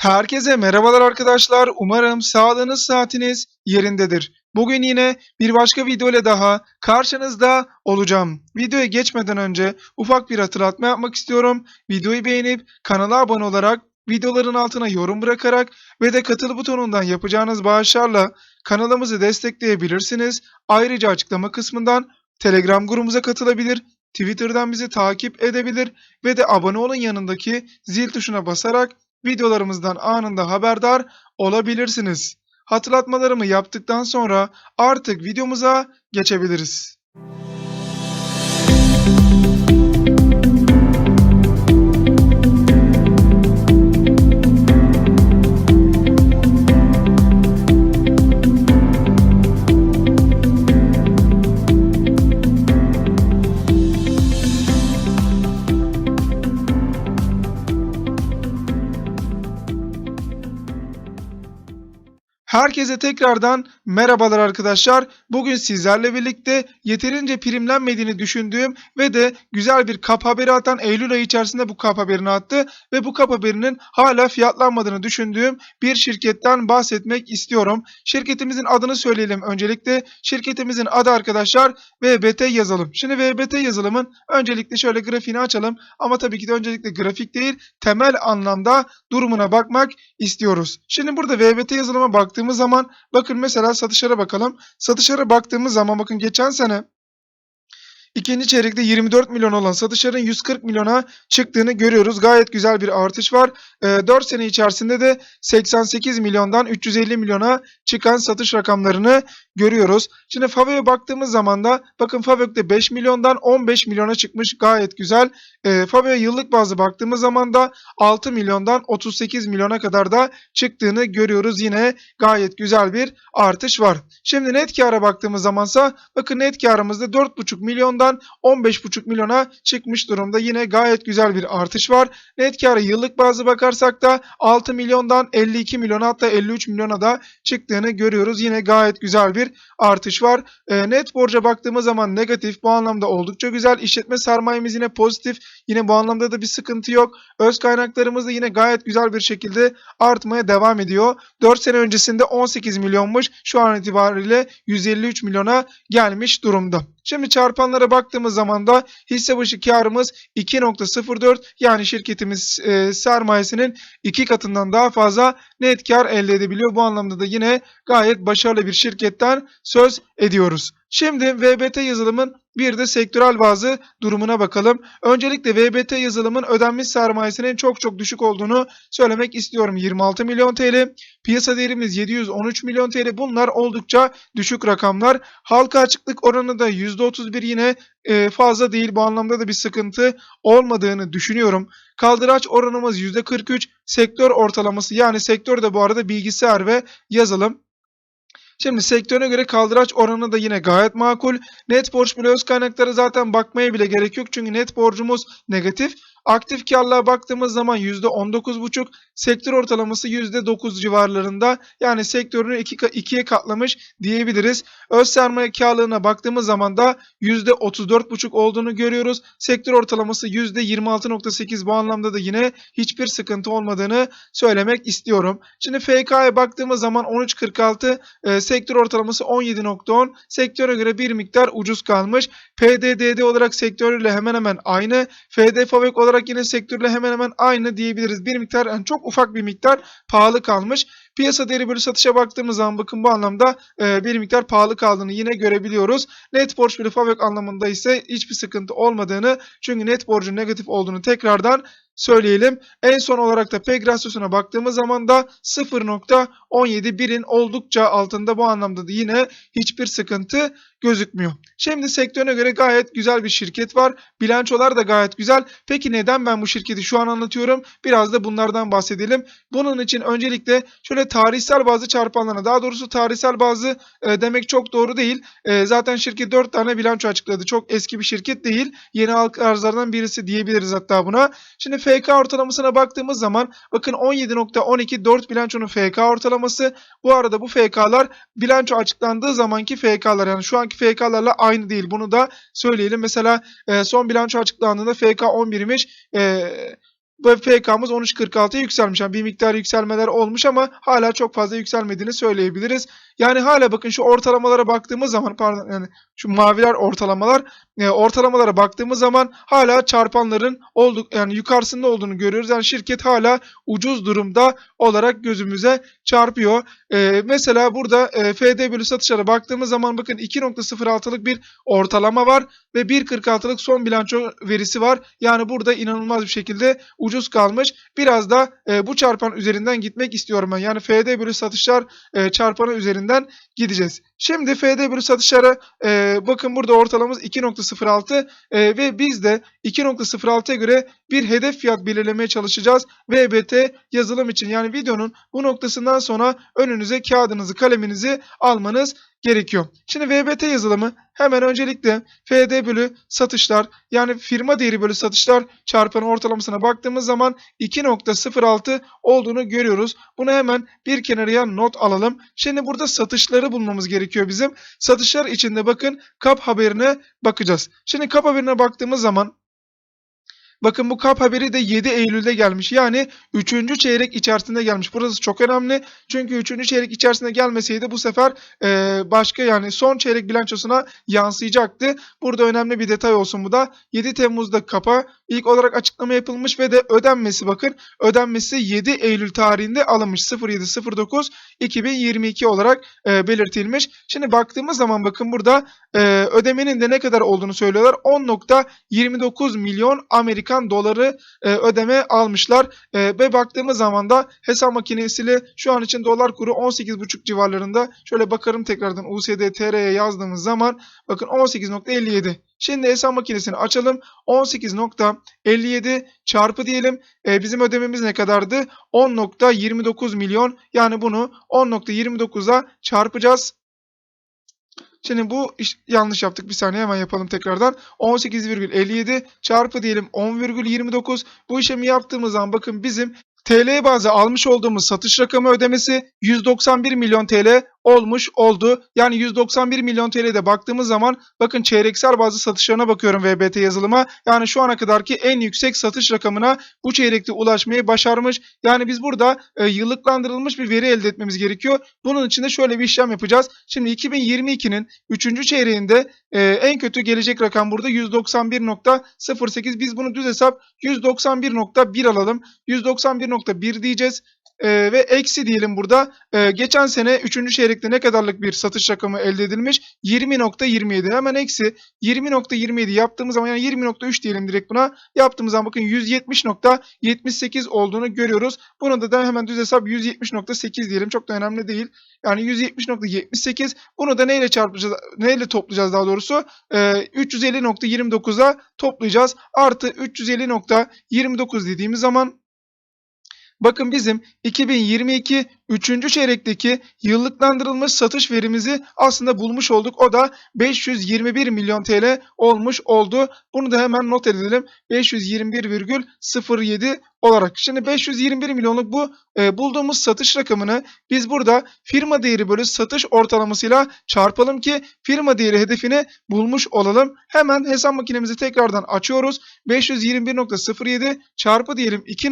Herkese merhabalar arkadaşlar. Umarım sağlığınız saatiniz yerindedir. Bugün yine bir başka video ile daha karşınızda olacağım. Videoya geçmeden önce ufak bir hatırlatma yapmak istiyorum. Videoyu beğenip kanala abone olarak videoların altına yorum bırakarak ve de katıl butonundan yapacağınız bağışlarla kanalımızı destekleyebilirsiniz. Ayrıca açıklama kısmından Telegram grubumuza katılabilir, Twitter'dan bizi takip edebilir ve de abone olun yanındaki zil tuşuna basarak videolarımızdan anında haberdar olabilirsiniz. Hatırlatmalarımı yaptıktan sonra artık videomuza geçebiliriz. her Herkese tekrardan merhabalar arkadaşlar. Bugün sizlerle birlikte yeterince primlenmediğini düşündüğüm ve de güzel bir kap haberi atan Eylül ayı içerisinde bu kap haberini attı ve bu kap haberinin hala fiyatlanmadığını düşündüğüm bir şirketten bahsetmek istiyorum. Şirketimizin adını söyleyelim öncelikle. Şirketimizin adı arkadaşlar VBT yazılım. Şimdi VBT yazılımın öncelikle şöyle grafiğini açalım ama tabii ki de öncelikle grafik değil temel anlamda durumuna bakmak istiyoruz. Şimdi burada VBT yazılıma baktığımız zaman bakın mesela satışlara bakalım. Satışlara baktığımız zaman bakın geçen sene İkinci çeyrekte 24 milyon olan satışların 140 milyona çıktığını görüyoruz. Gayet güzel bir artış var. E, 4 sene içerisinde de 88 milyondan 350 milyona çıkan satış rakamlarını görüyoruz. Şimdi Faveo'ya baktığımız zaman da bakın Faveo'da 5 milyondan 15 milyona çıkmış. Gayet güzel. E, Faveo'ya yıllık bazı baktığımız zaman da 6 milyondan 38 milyona kadar da çıktığını görüyoruz. Yine gayet güzel bir artış var. Şimdi net kâra baktığımız zamansa bakın net kârımızda 4,5 milyon milyondan 15,5 milyona çıkmış durumda. Yine gayet güzel bir artış var. Net karı yıllık bazı bakarsak da 6 milyondan 52 milyona hatta 53 milyona da çıktığını görüyoruz. Yine gayet güzel bir artış var. E, net borca baktığımız zaman negatif bu anlamda oldukça güzel. İşletme sermayemiz yine pozitif. Yine bu anlamda da bir sıkıntı yok. Öz kaynaklarımız da yine gayet güzel bir şekilde artmaya devam ediyor. 4 sene öncesinde 18 milyonmuş. Şu an itibariyle 153 milyona gelmiş durumda. Şimdi çarpanlara baktığımız zaman da hisse başı karımız 2.04 yani şirketimiz e, sermayesinin iki katından daha fazla net kar elde edebiliyor. Bu anlamda da yine gayet başarılı bir şirketten söz ediyoruz. Şimdi VBT yazılımın bir de sektörel bazı durumuna bakalım. Öncelikle VBT yazılımın ödenmiş sermayesinin çok çok düşük olduğunu söylemek istiyorum. 26 milyon TL, piyasa değerimiz 713 milyon TL. Bunlar oldukça düşük rakamlar. Halka açıklık oranı da %31 yine e, fazla değil. Bu anlamda da bir sıkıntı olmadığını düşünüyorum. Kaldıraç oranımız %43, sektör ortalaması yani sektör de bu arada bilgisayar ve yazılım. Şimdi sektöre göre kaldıraç oranı da yine gayet makul. Net borç bile öz kaynaklara zaten bakmaya bile gerek yok. Çünkü net borcumuz negatif. Aktif karlılığa baktığımız zaman %19,5, sektör ortalaması %9 civarlarında. Yani sektörünü iki, ikiye katlamış diyebiliriz. Öz sermaye karlılığına baktığımız zaman da %34,5 olduğunu görüyoruz. Sektör ortalaması %26,8 bu anlamda da yine hiçbir sıkıntı olmadığını söylemek istiyorum. Şimdi FK'ya baktığımız zaman 13,46, e, sektör ortalaması 17,10. Sektöre göre bir miktar ucuz kalmış. PDDD olarak sektörüyle hemen hemen aynı. FD Favök olarak yine sektörle hemen hemen aynı diyebiliriz. Bir miktar yani çok ufak bir miktar pahalı kalmış. Piyasa değeri bölü satışa baktığımız zaman bakın bu anlamda e, bir miktar pahalı kaldığını yine görebiliyoruz. Net borç bölü Favök anlamında ise hiçbir sıkıntı olmadığını çünkü net borcun negatif olduğunu tekrardan söyleyelim. En son olarak da PEG baktığımız zaman da 0.17 birin oldukça altında bu anlamda da yine hiçbir sıkıntı gözükmüyor. Şimdi sektörüne göre gayet güzel bir şirket var. Bilançolar da gayet güzel. Peki neden ben bu şirketi şu an anlatıyorum? Biraz da bunlardan bahsedelim. Bunun için öncelikle şöyle tarihsel bazı çarpanlarına daha doğrusu tarihsel bazı e, demek çok doğru değil. E, zaten şirket 4 tane bilanço açıkladı. Çok eski bir şirket değil. Yeni halk arzlardan birisi diyebiliriz hatta buna. Şimdi FK ortalamasına baktığımız zaman bakın 17.12 4 bilançonun FK ortalaması. Bu arada bu FK'lar bilanço açıklandığı zamanki FK'lar yani şu anki FK'larla aynı değil. Bunu da söyleyelim. Mesela e, son bilanço açıklandığında FK 11'miş. E, ve FK'mız 13.46'ya yükselmiş. Yani bir miktar yükselmeler olmuş ama hala çok fazla yükselmediğini söyleyebiliriz. Yani hala bakın şu ortalamalara baktığımız zaman pardon yani şu maviler ortalamalar e, ortalamalara baktığımız zaman hala çarpanların olduk yani yukarısında olduğunu görüyoruz. Yani şirket hala ucuz durumda olarak gözümüze çarpıyor. E, mesela burada e, FD bölü satışlara baktığımız zaman bakın 2.06'lık bir ortalama var ve 1.46'lık son bilanço verisi var. Yani burada inanılmaz bir şekilde ucuz kalmış. Biraz da e, bu çarpan üzerinden gitmek istiyorum ben. Yani FD bölü satışlar e, çarpanı üzerinden gideceğiz. Şimdi FD bölü satışlara e, bakın burada ortalamamız 2.06 e, ve biz de 2.06'ya göre bir hedef fiyat belirlemeye çalışacağız. VBT yazılım için yani videonun bu noktasından sonra önünüze kağıdınızı kaleminizi almanız gerekiyor. Şimdi VBT yazılımı hemen öncelikle FD bölü satışlar yani firma değeri bölü satışlar çarpanı ortalamasına baktığımız zaman 2.06 olduğunu görüyoruz. Bunu hemen bir kenarıya not alalım. Şimdi burada satışları bulmamız gerekiyor bizim. Satışlar içinde bakın kap haberine bakacağız. Şimdi kap haberine baktığımız zaman Bakın bu kap haberi de 7 Eylül'de gelmiş. Yani 3. çeyrek içerisinde gelmiş. Burası çok önemli. Çünkü 3. çeyrek içerisinde gelmeseydi bu sefer e, başka yani son çeyrek bilançosuna yansıyacaktı. Burada önemli bir detay olsun bu da. 7 Temmuz'da kapa ilk olarak açıklama yapılmış ve de ödenmesi bakın. Ödenmesi 7 Eylül tarihinde alınmış. 07.09 2022 olarak e, belirtilmiş. Şimdi baktığımız zaman bakın burada e, ödemenin de ne kadar olduğunu söylüyorlar. 10.29 milyon Amerikan doları e, ödeme almışlar. E, ve baktığımız zaman da hesap makinesiyle şu an için dolar kuru 18.5 civarlarında. Şöyle bakarım tekrardan USD TR'ye yazdığımız zaman bakın 18.57. Şimdi hesap makinesini açalım. 18.57 çarpı diyelim. E, bizim ödememiz ne kadardı? 10.29 milyon. Yani bunu 10.29'a çarpacağız. Şimdi bu iş yanlış yaptık. Bir saniye hemen yapalım tekrardan. 18,57 çarpı diyelim 10,29. Bu işlemi yaptığımız zaman bakın bizim TL bazı almış olduğumuz satış rakamı ödemesi 191 milyon TL olmuş oldu. Yani 191 milyon TL'de baktığımız zaman bakın çeyreksel bazı satışlarına bakıyorum VBT yazılıma. Yani şu ana kadarki en yüksek satış rakamına bu çeyrekte ulaşmayı başarmış. Yani biz burada e, yıllıklandırılmış bir veri elde etmemiz gerekiyor. Bunun için de şöyle bir işlem yapacağız. Şimdi 2022'nin 3. çeyreğinde e, en kötü gelecek rakam burada 191.08. Biz bunu düz hesap 191.1 alalım. 191.1 diyeceğiz. Ee, ve eksi diyelim burada. Ee, geçen sene 3. çeyrekte ne kadarlık bir satış rakamı elde edilmiş? 20.27. Hemen eksi 20.27 yaptığımız zaman yani 20.3 diyelim direkt buna. Yaptığımız zaman bakın 170.78 olduğunu görüyoruz. Bunu da, hemen düz hesap 170.8 diyelim. Çok da önemli değil. Yani 170.78 bunu da neyle çarpacağız? Neyle toplayacağız daha doğrusu? Ee, 350.29'a toplayacağız. Artı 350.29 dediğimiz zaman Bakın bizim 2022 3. çeyrekteki yıllıklandırılmış satış verimizi aslında bulmuş olduk. O da 521 milyon TL olmuş oldu. Bunu da hemen not edelim. 521,07 olarak. Şimdi 521 milyonluk bu e, bulduğumuz satış rakamını biz burada firma değeri bölü satış ortalamasıyla çarpalım ki firma değeri hedefini bulmuş olalım. Hemen hesap makinemizi tekrardan açıyoruz. 521.07 çarpı diyelim 2.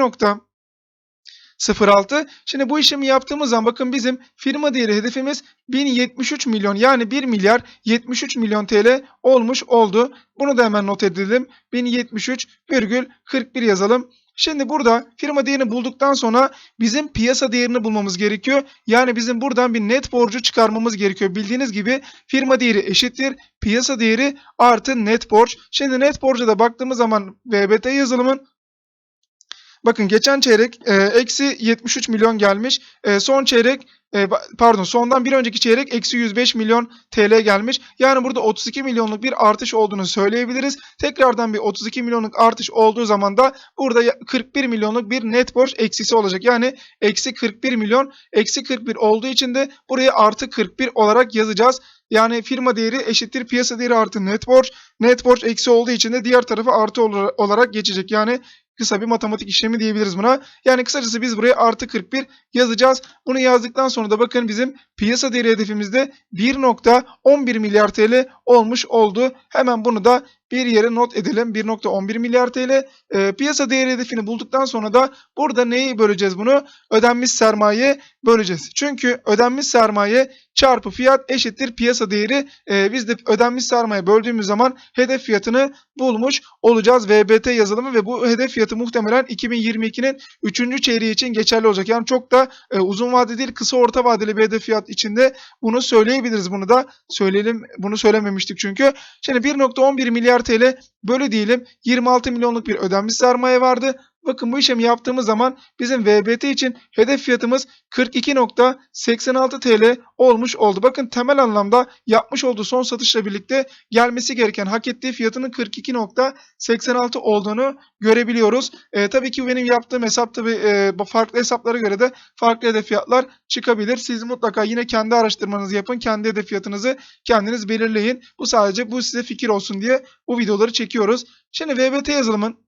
06. Şimdi bu işlemi yaptığımız zaman bakın bizim firma değeri hedefimiz 1073 milyon yani 1 milyar 73 milyon TL olmuş oldu. Bunu da hemen not edelim. 1073,41 yazalım. Şimdi burada firma değerini bulduktan sonra bizim piyasa değerini bulmamız gerekiyor. Yani bizim buradan bir net borcu çıkarmamız gerekiyor. Bildiğiniz gibi firma değeri eşittir. Piyasa değeri artı net borç. Şimdi net borca da baktığımız zaman VBT yazılımın Bakın geçen çeyrek e, eksi 73 milyon gelmiş. E, son çeyrek e, pardon sondan bir önceki çeyrek eksi 105 milyon TL gelmiş. Yani burada 32 milyonluk bir artış olduğunu söyleyebiliriz. Tekrardan bir 32 milyonluk artış olduğu zaman da burada 41 milyonluk bir net borç eksisi olacak. Yani eksi 41 milyon eksi 41 olduğu için de buraya artı 41 olarak yazacağız. Yani firma değeri eşittir piyasa değeri artı net borç Net borç eksi olduğu için de diğer tarafa artı ola- olarak geçecek. Yani kısa bir matematik işlemi diyebiliriz buna. Yani kısacası biz buraya artı 41 yazacağız. Bunu yazdıktan sonra da bakın bizim piyasa değeri hedefimizde 1.11 milyar TL olmuş oldu. Hemen bunu da bir yere not edelim. 1.11 milyar TL. Ee, piyasa değeri hedefini bulduktan sonra da burada neyi böleceğiz bunu? Ödenmiş sermaye böleceğiz. Çünkü ödenmiş sermaye çarpı fiyat eşittir piyasa değeri. Ee, biz de ödenmiş sermaye böldüğümüz zaman hedef fiyatını bulmuş olacağız. VBT yazılımı ve bu hedef fiyatı muhtemelen 2022'nin 3. çeyreği için geçerli olacak. Yani çok da e, uzun vade değil kısa orta vadeli bir hedef fiyat içinde bunu söyleyebiliriz. Bunu da söyleyelim. Bunu söylememiştik çünkü. Şimdi 1.11 milyar TL böyle diyelim 26 milyonluk bir ödenmiş sermaye vardı. Bakın bu işlemi yaptığımız zaman bizim VBT için hedef fiyatımız 42.86 TL olmuş oldu. Bakın temel anlamda yapmış olduğu son satışla birlikte gelmesi gereken hak ettiği fiyatının 42.86 olduğunu görebiliyoruz. E, tabii ki benim yaptığım hesap tabii e, farklı hesaplara göre de farklı hedef fiyatlar çıkabilir. Siz mutlaka yine kendi araştırmanızı yapın. Kendi hedef fiyatınızı kendiniz belirleyin. Bu sadece bu size fikir olsun diye bu videoları çekiyoruz. Şimdi VBT yazılımın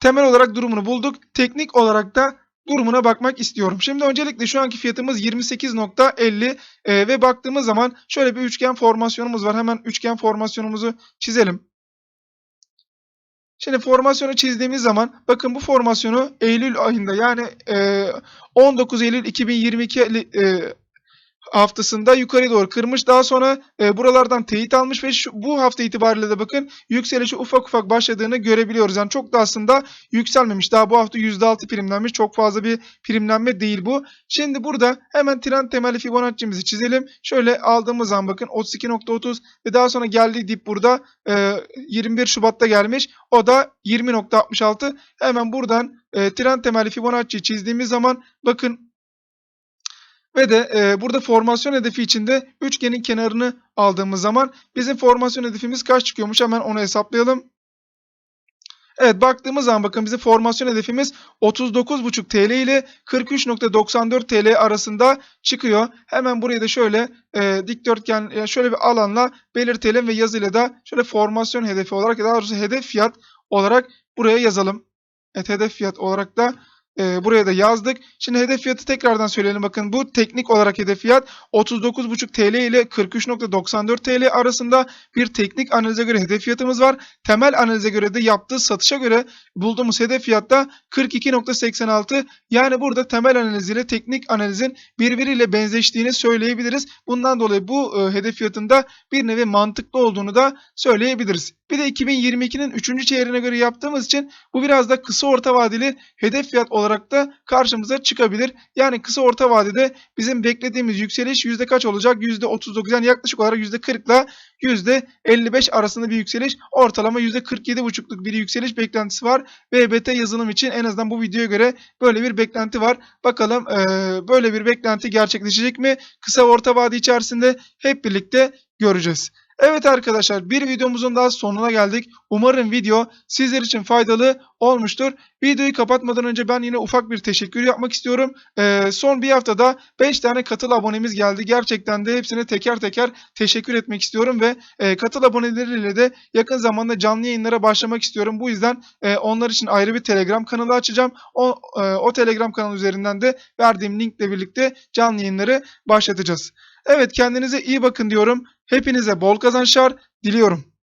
temel olarak durumunu bulduk. Teknik olarak da durumuna bakmak istiyorum. Şimdi öncelikle şu anki fiyatımız 28.50 e, ve baktığımız zaman şöyle bir üçgen formasyonumuz var. Hemen üçgen formasyonumuzu çizelim. Şimdi formasyonu çizdiğimiz zaman bakın bu formasyonu Eylül ayında yani e, 19 Eylül 2022 e, haftasında yukarı doğru kırmış. Daha sonra e, buralardan teyit almış ve şu, bu hafta itibariyle de bakın yükselişi ufak ufak başladığını görebiliyoruz. Yani çok da aslında yükselmemiş. Daha bu hafta %6 primlenmiş. Çok fazla bir primlenme değil bu. Şimdi burada hemen trend temelli Fibonacci'mizi çizelim. Şöyle aldığımız zaman bakın 32.30 ve daha sonra geldiği dip burada e, 21 Şubat'ta gelmiş. O da 20.66. Hemen buradan e, trend temelli Fibonacci çizdiğimiz zaman bakın ve de e, burada formasyon hedefi içinde üçgenin kenarını aldığımız zaman bizim formasyon hedefimiz kaç çıkıyormuş hemen onu hesaplayalım. Evet baktığımız zaman bakın bizim formasyon hedefimiz 39.5 TL ile 43.94 TL arasında çıkıyor. Hemen burayı da şöyle e, dikdörtgen şöyle bir alanla belirtelim ve yazıyla da şöyle formasyon hedefi olarak daha doğrusu hedef fiyat olarak buraya yazalım. Evet hedef fiyat olarak da e, buraya da yazdık. Şimdi hedef fiyatı tekrardan söyleyelim. Bakın bu teknik olarak hedef fiyat 39.5 TL ile 43.94 TL arasında bir teknik analize göre hedef fiyatımız var. Temel analize göre de yaptığı satışa göre bulduğumuz hedef fiyatta 42.86 yani burada temel analiz ile teknik analizin birbiriyle benzeştiğini söyleyebiliriz. Bundan dolayı bu e, hedef fiyatında bir nevi mantıklı olduğunu da söyleyebiliriz. Bir de 2022'nin 3. çeyreğine göre yaptığımız için bu biraz da kısa orta vadeli hedef fiyat olarak da karşımıza çıkabilir. Yani kısa orta vadede bizim beklediğimiz yükseliş yüzde kaç olacak? Yüzde 39 yani yaklaşık olarak yüzde 40 ile yüzde 55 arasında bir yükseliş. Ortalama yüzde 47,5'luk bir yükseliş beklentisi var. VBT yazılım için en azından bu videoya göre böyle bir beklenti var. Bakalım eee, böyle bir beklenti gerçekleşecek mi? Kısa orta vade içerisinde hep birlikte göreceğiz. Evet arkadaşlar bir videomuzun daha sonuna geldik. Umarım video sizler için faydalı olmuştur. Videoyu kapatmadan önce ben yine ufak bir teşekkür yapmak istiyorum. Ee, son bir haftada 5 tane katıl abonemiz geldi. Gerçekten de hepsine teker teker teşekkür etmek istiyorum ve e, katıl aboneleriyle de yakın zamanda canlı yayınlara başlamak istiyorum. Bu yüzden e, onlar için ayrı bir Telegram kanalı açacağım. O, e, o Telegram kanalı üzerinden de verdiğim linkle birlikte canlı yayınları başlatacağız. Evet kendinize iyi bakın diyorum. Hepinize bol kazançlar diliyorum.